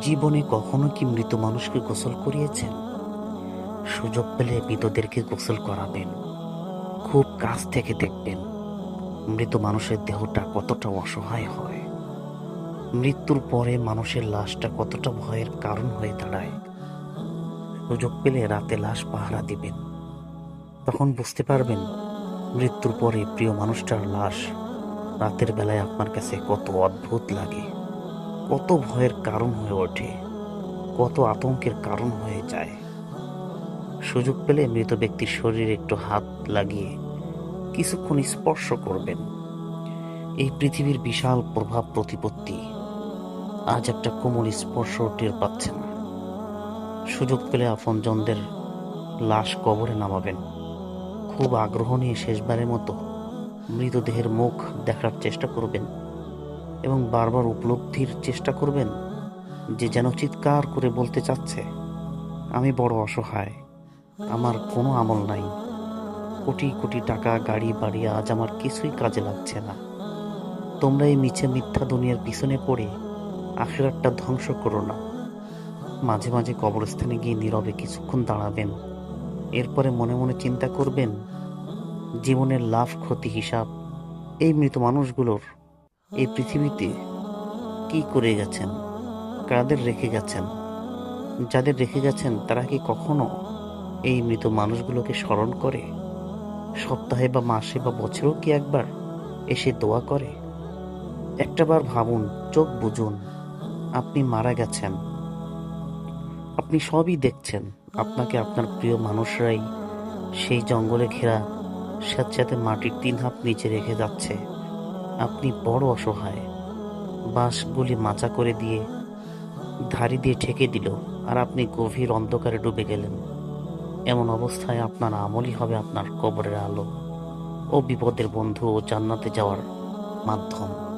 জীবনে কখনো কি মৃত মানুষকে গোসল করিয়েছেন? সুযোগ পেলে মৃতদেরকে গোসল করাবেন। খুব কাছ থেকে দেখবেন, মৃত মানুষের দেহটা কতটা অসহায় হয়। মৃত্যুর পরে মানুষের লাশটা কতটা ভয়ের কারণ হয়ে দাঁড়ায়। সুযোগ পেলে রাতে লাশ পাহারা দিবেন। তখন বুঝতে পারবেন, মৃত্যুর পরে প্রিয় মানুষটার লাশ রাতের বেলায় আপনার কাছে কত অদ্ভুত লাগে। কত ভয়ের কারণ হয়ে ওঠে, কত আতঙ্কের কারণ হয়ে যায়। সুযোগ পেলে মৃত ব্যক্তির শরীরে একটু হাত লাগিয়ে কিছুক্ষণ স্পর্শ করবেন। এই পৃথিবীর বিশাল প্রভাব প্রতিপত্তি আজ একটা কোমল স্পর্শ টের পাচ্ছে না। সুযোগ পেলে আপনজনদের লাশ কবরে নামাবেন। খুব আগ্রহ নিয়ে শেষবারের মতো মৃতদেহের মুখ দেখার চেষ্টা করবেন। এবং বারবার উপলব্ধির চেষ্টা করবেন যে যেন চিৎকার করে বলতে চাচ্ছে, আমি বড় অসহায়, আমার কোনো আমল নাই। কোটি কোটি টাকা, গাড়ি, বাড়ি আজ আমার কিছুই কাজে লাগছে না। তোমরা এই মিছে মিথ্যা দুনিয়ার পিছনে পড়ে আখেরাতটা ধ্বংস করো না। মাঝে মাঝে কবরস্থানে গিয়ে নীরবে কিছুক্ষণ দাঁড়াবেন। এরপরে মনে মনে চিন্তা করবেন, জীবনের লাভ ক্ষতি হিসাব এই মৃত মানুষগুলোর এই পৃথিবীতে কি করে গেছেন? কাদের রেখে গেছেন? যাদের রেখে গেছেন, তারা কি কখনো এই মৃত মানুষগুলোকে স্মরণ করে? সপ্তাহে বা মাসে বা বছরেও কি একবার এসে দোয়া করে? একটাবার ভাবুন, চোখ বুঝুন, আপনি মারা গেছেন। আপনি সবই দেখছেন, আপনাকে আপনার প্রিয় মানুষরাই সেই জঙ্গলে ঘেরা স্যাঁতস্যাঁতে মাটির তিন হাত নিচে রেখে যাচ্ছে। আপনি বড় অসহায়। বাঁশগুলি মাচা করে দিয়ে ধারি দিয়ে ঠেকে দিল আর আপনি গভীর অন্ধকারে ডুবে গেলেন। এমন অবস্থায় আপনার আমলই হবে আপনার কবরের আলো ও বিপদের বন্ধু ও জান্নাতে যাওয়ার মাধ্যম।